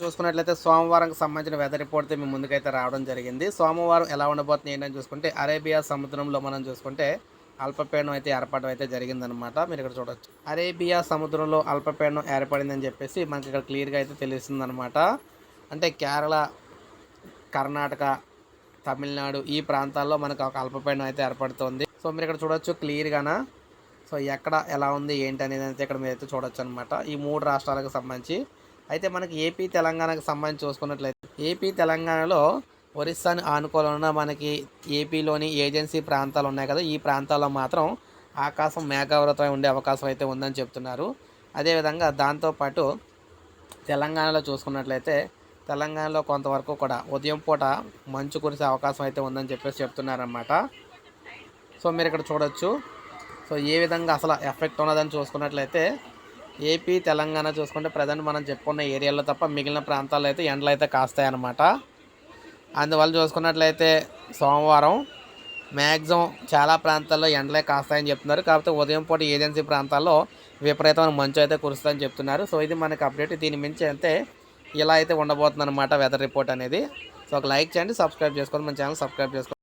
చూసుకున్నట్లయితే సోమవారంకి సంబంధించిన weather report మీ ముందుకైతే రావడం జరిగింది. సోమవారం ఎలా ఉండబోతుంది ఏంటని చూసుకుంటే అరేబియా సముద్రంలో మనం చూసుకుంటే అల్పపీడనం అయితే ఏర్పడడం అయితే జరిగిందనమాట మీరు ఇక్కడ చూడొచ్చు. అరేబియా సముద్రంలో అల్పపీడనం ఏర్పడిందని చెప్పేసి మనకి ఇక్కడ క్లియర్గా అయితే తెలుస్తుందన్నమాట. అంటే కేరళ కర్ణాటక తమిళనాడు ఈ ప్రాంతాల్లో మనకు ఒక అల్పపీడనం అయితే ఏర్పడుతుంది. సో మీరు ఇక్కడ చూడొచ్చు క్లియర్గానా సో ఎక్కడ ఎలా ఉంది ఏంటి అనేది అయితే ఇక్కడ మీరు అయితే చూడొచ్చు అనమాట ఈ మూడు రాష్ట్రాలకు సంబంధించి అయితే మనకి ఏపీ తెలంగాణకు సంబంధించి చూసుకున్నట్లయితే ఏపీ తెలంగాణలో ఒరిస్సాని ఆనుకోని ఉన్న మనకి ఏపీలోని ఏజెన్సీ ప్రాంతాలు ఉన్నాయి కదా. ఈ ప్రాంతాల్లో మాత్రం ఆకాశం మేఘావృతమై ఉండే అవకాశం అయితే ఉందని చెప్తున్నారు. అదేవిధంగా దాంతోపాటు తెలంగాణలో చూసుకున్నట్లయితే తెలంగాణలో కొంతవరకు కూడా ఉదయం పూట మంచు కురిసే అవకాశం అయితే ఉందని చెప్పేసి చెప్తున్నారన్నమాట. సో మీరు ఇక్కడ చూడొచ్చు. సో ఏ విధంగా అసలు ఎఫెక్ట్ ఉన్నదని చూసుకున్నట్లయితే ఏపీ తెలంగాణ చూసుకుంటే ప్రజెంట్ మనం చెప్పుకున్న ఏరియాలో తప్ప మిగిలిన ప్రాంతాల్లో అయితే ఎండలు అయితే కాస్తాయి అన్నమాట. అందువల్ల చూసుకున్నట్లయితే సోమవారం మ్యాక్సిమం చాలా ప్రాంతాల్లో ఎండలే కాస్తాయని చెప్తున్నారు. కాకపోతే ఉదయం పూట ఏజెన్సీ ప్రాంతాల్లో విపరీతమైన మంచు అయితే కురుస్తుందని చెప్తున్నారు. సో ఇది మనకి అప్డేట్. దీని మించి అయితే ఇలా అయితే ఉండబోతుంది అనమాట వెదర్ రిపోర్ట్ అనేది. సో ఒక లైక్ చేయండి సబ్స్క్రైబ్ చేసుకోండి మన ఛానల్ సబ్స్క్రైబ్ చేసుకోండి